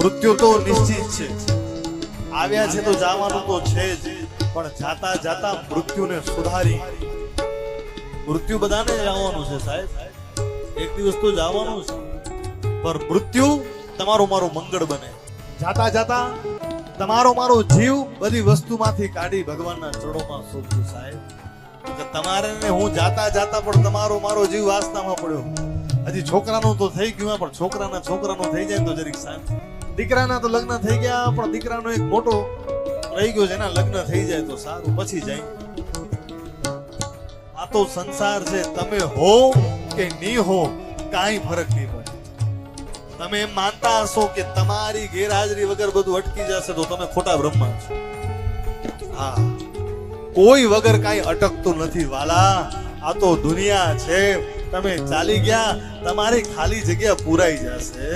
મૃત્યુ તો નિશ્ચિત છે. આવ્યા છે તો જવાનું તો છે જ, પણ જાતા જાતા મૃત્યુને સુધારી. મૃત્યુ બધાને જવાનું છે સાહેબ. એક દિવસ તો જવાનું છે. પણ મૃત્યુ તમારું મારું મંગળ બને. જાતા જાતા તમારો મારો જીવ બધી વસ્તુમાંથી કાઢી ભગવાનના ચરણોમાં સોંપજો સાહેબ. કે તમારે ને હું જાતા જાતા પણ તમારો મારો જીવ વાસનામાં પડ્યો. હજી છોકરાનું તો થઈ ગયું પણ છોકરાના છોકરાનું થઈ જાય તો જરીક શાંતિ. દીકરાના તો લગ્ન થઈ ગયા, પણ દીકરાનો એક મોટો રહી ગયો છે એના લગ્ન થઈ જાય તો સારું, પછી જાય. આ તો સંસાર છે, તમે હો કે નહીં હો, કાંઈ ફરક નહીં પડે. તમે એમ માનતા હશો કે તમારી ગેરહાજરી વગર બધું અટકી જશે તો તમે ખોટા બ્રહ્મા છો. હા. કોઈ વગર કાંઈ અટકતું નથી, વાલા. આ તો દુનિયા છે. તમે ચાલી ગયા, તમારી ખાલી જગ્યા પૂરાઈ જશે.